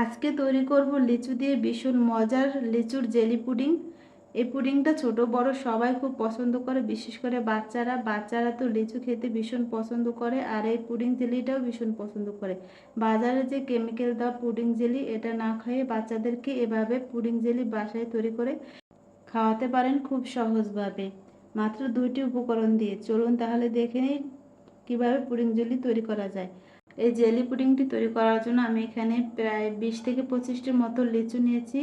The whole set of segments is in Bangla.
আজকে তৈরি করব লিচু দিয়ে ভীষণ মজার লিচুর জেলি পুডিং। এই পুডিংটা ছোট, বড় সবাই খুব পছন্দ করে, বিশেষ করে বাচ্চারা। বাচ্চারা তো লিচু খেতে ভীষণ পছন্দ করে আর এই পুডিং জেলিটাও ভীষণ পছন্দ করে। বাজারে যে কেমিক্যাল দেওয়া পুডিং জেলি, এটা না খাইয়ে বাচ্চাদেরকে এভাবে পুডিং জেলি বাসায় তৈরি করে খাওয়াতে পারেন খুব সহজভাবে। মাত্র দুইটি উপকরণ দিয়ে। চলুন তাহলে দেখে নিই কীভাবে পুডিং জেলি তৈরি করা যায়। এই জেলি পুডিংটি তৈরি করার জন্য আমি এখানে প্রায় বিশ থেকে পঁচিশটির মতো লিচু নিয়েছি।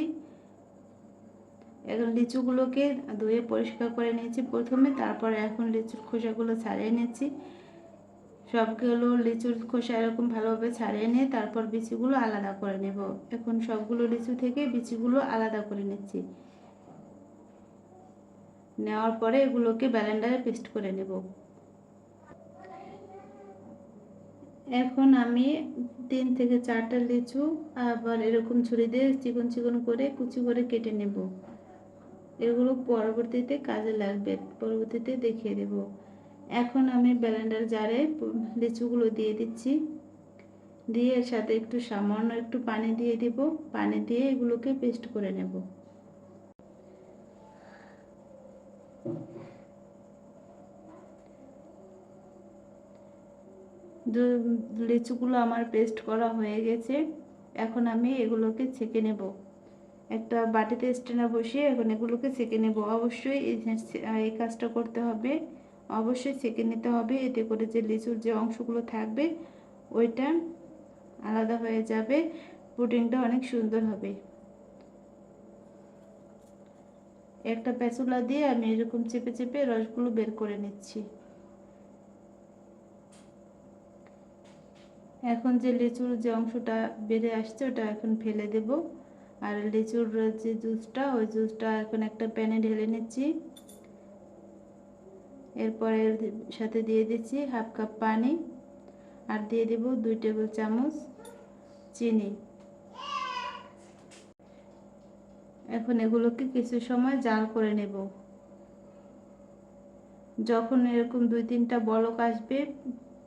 এখন লিচুগুলোকে ধুয়ে পরিষ্কার করে নিয়েছি প্রথমে, তারপর এখন লিচুর খোসাগুলো ছাড়িয়ে নিয়েছি সবগুলো লিচুর খোসা এরকম ভালোভাবে ছাড়িয়ে নিয়ে তারপর বিচিগুলো আলাদা করে নেব। এখন সবগুলো লিচু থেকে বিচিগুলো আলাদা করে নিচ্ছি। নেওয়ার পরে এগুলোকে ব্যালেন্ডারে পেস্ট করে নেব। এখন আমি তিন থেকে চারটা লিচু আবার এরকম ছুরি দিয়ে চিকন চিকন করে কুচি করে কেটে নেব। এগুলো পরবর্তীতে কাজে লাগবে, পরবর্তীতে দেখিয়ে দেব। এখন আমি ব্যালেন্ডার জারে লিচুগুলো দিয়ে দিচ্ছি। দিয়ে এর সাথে একটু সামান্য একটু পানি দিয়ে দিব। পানি দিয়ে এগুলোকে পেস্ট করে নেব। লিচুগুলো আমার পেস্ট করা হয়ে গেছে। এখন আমি এগুলোকে ছেঁকে নেব। একটা বাটিতে স্টেনার বসিয়ে এখন এগুলোকে ছেঁকে নেব। অবশ্যই এই কাজটা করতে হবে। অবশ্যই ছেঁকে নিতে হবে। এতে করে যে লিচুর যে অংশগুলো থাকবে, ওইটা আলাদা হয়ে যাবে। পুডিংটা অনেক সুন্দর হবে। একটা প্যাচুলা দিয়ে আমি এরকম চেপে চেপে রসগুলো বের করে নিচ্ছি। এখন যে লিচুর যে অংশটা বেড়ে আসছে, ওটা এখন ফেলে দেব। আর লিচুর যে জুসটা, ওই জুসটা এখন একটা প্যানে ঢেলে নিচ্ছি। এরপরে সাথে দিয়ে দিচ্ছি হাফ কাপ পানি আর দিয়ে দেব দুই টেবিল চামচ চিনি। এখন এগুলোকে কিছু সময় জাল করে নেব। যখন এরকম দুই তিনটা বলক আসবে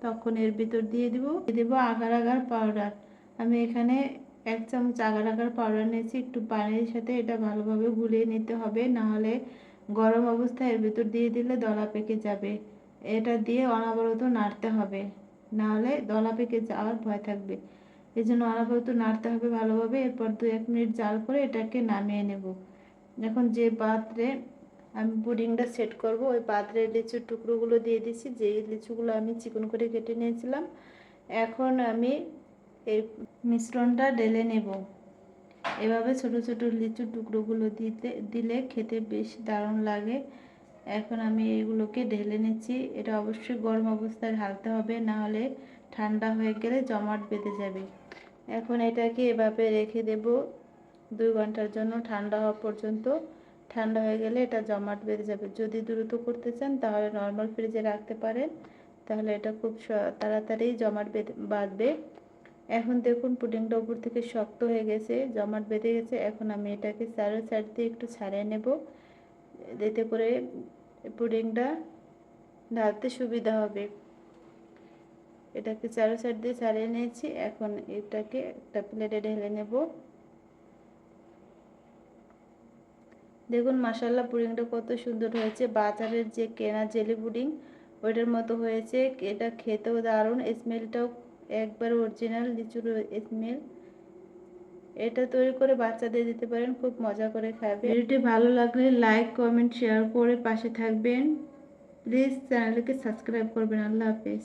তখন এর ভিতর দিয়ে দিব দেব আগার আগার পাউডার আমি এখানে এক চামচ আগার আগার পাউডার নিয়েছি, একটু পানির সাথে এটা ভালোভাবে গুলিয়ে নিতে হবে নাহলে গরম অবস্থায় এর ভিতর দিয়ে দিলে দলা পেকে যাবে। এটা দিয়ে অনাবরত নাড়তে হবে নাহলে দলা পেকে যাওয়ার ভয় থাকবে। এই জন্য অনাবরত নাড়তে হবে ভালোভাবে, এরপর দু এক মিনিট জাল করে এটাকে নামিয়ে নেব। এখন যে পাত্রে আমি পুডিংটা সেট করব, ওই পাত্রে লিচুর টুকরোগুলো দিয়ে দিচ্ছি যেই লিচুগুলো আমি চিকন করে কেটে নিয়েছিলাম। এখন আমি এই মিশ্রণটা ঢেলে নেব। এভাবে ছোট ছোট লিচুর টুকরোগুলো দিতে, দিলে খেতে বেশ দারুণ লাগে। এখন আমি এগুলোকে ঢেলে নিচ্ছি। এটা অবশ্যই গরম অবস্থায় ঢালতে হবে, না হলে ঠান্ডা হয়ে গেলে জমাট বেঁধে যাবে। এখন এটাকে এভাবে রেখে দেব। দুই ঘণ্টার জন্য ঠান্ডা হওয়া পর্যন্ত। ঠান্ডা হয়ে গেলে এটা জমাট বেঁধে যাবে। যদি দ্রুত করতে চান, তাহলে নর্মাল ফ্রিজে রাখতে পারেন। তাহলে এটা খুব তাড়াতাড়ি জমাট বেঁধে, বাঁধবে। এখন দেখুন, পুডিংটা উপর থেকে শক্ত হয়ে গেছে, জমাট বেঁধে গেছে। এখন আমি এটাকে চারো সাইড দিয়ে একটু ছাড়িয়ে নেব। এতে করে পুডিংটা ঢালতে সুবিধা হবে। এটাকে চারো সাইড দিয়ে ছাড়িয়ে নিয়েছি। এখন এটাকে একটা প্লেটে ঢেলে নেব। দেখুন মাসাল্লা পুডিংটা কত সুন্দর হয়েছে। বাজারের যে কেনা জেলি পুডিং, ওইটার মতো হয়েছে। এটা খেতেও দারুণ। স্মেলটাও একবার অরিজিনাল লিচুর স্মেল। এটা তৈরি করে বাচ্চাদের দিতে পারেন, খুব মজা করে খাবে। ভিডিওটি ভালো লাগলে লাইক কমেন্ট শেয়ার করে পাশে থাকবেন। প্লিজ চ্যানেলকে সাবস্ক্রাইব করবেন। আল্লাহ হাফেজ।